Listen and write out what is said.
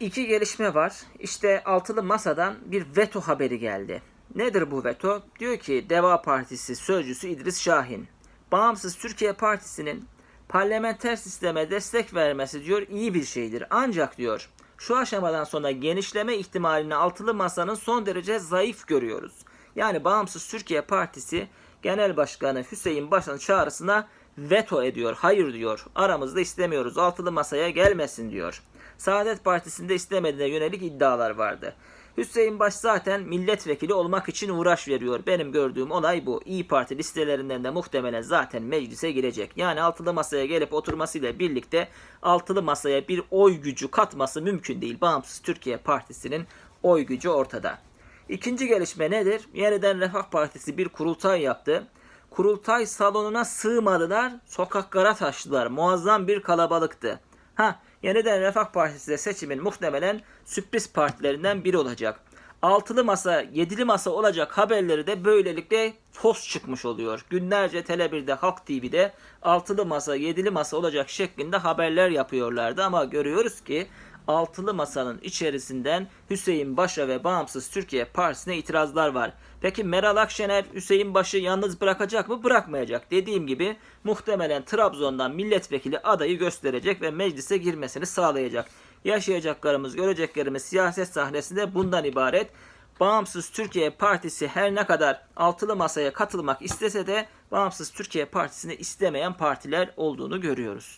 İki gelişme var. İşte altılı masadan bir veto haberi geldi. Nedir bu veto? Diyor ki Deva Partisi sözcüsü İdris Şahin. Bağımsız Türkiye Partisi'nin parlamenter sisteme destek vermesi diyor iyi bir şeydir. Ancak diyor şu aşamadan sonra genişleme ihtimalini altılı masanın son derece zayıf görüyoruz. Yani Bağımsız Türkiye Partisi Genel Başkanı Hüseyin Baş'ın çağrısına veto ediyor. Hayır diyor. Aramızda istemiyoruz. Altılı masaya gelmesin diyor. Saadet Partisi'nde istemediğine yönelik iddialar vardı. Hüseyin Baş zaten milletvekili olmak için uğraş veriyor. Benim gördüğüm olay bu. İyi Parti listelerinden de muhtemelen zaten meclise girecek. Yani altılı masaya gelip oturmasıyla birlikte altılı masaya bir oy gücü katması mümkün değil. Bağımsız Türkiye Partisi'nin oy gücü ortada. İkinci gelişme nedir? Yeniden Refah Partisi bir kurultay yaptı. Kurultay salonuna sığmadılar, sokaklara taştılar. Muazzam bir kalabalıktı. Ha, yeniden Refah Partisi de seçimin muhtemelen sürpriz partilerinden biri olacak. Altılı masa, yedili masa olacak haberleri de böylelikle toz çıkmış oluyor. Günlerce Tele1'de, Halk TV'de altılı masa, yedili masa olacak şeklinde haberler yapıyorlardı ama görüyoruz ki altılı masanın içerisinden Hüseyin Baş'a ve Bağımsız Türkiye Partisi'ne itirazlar var. Peki Meral Akşener Hüseyin Baş'ı yalnız bırakacak mı? Bırakmayacak. Dediğim gibi muhtemelen Trabzon'dan milletvekili adayı gösterecek ve meclise girmesini sağlayacak. Yaşayacaklarımız, göreceklerimiz siyaset sahnesinde bundan ibaret. Bağımsız Türkiye Partisi her ne kadar altılı masaya katılmak istese de Bağımsız Türkiye Partisi'ni istemeyen partiler olduğunu görüyoruz.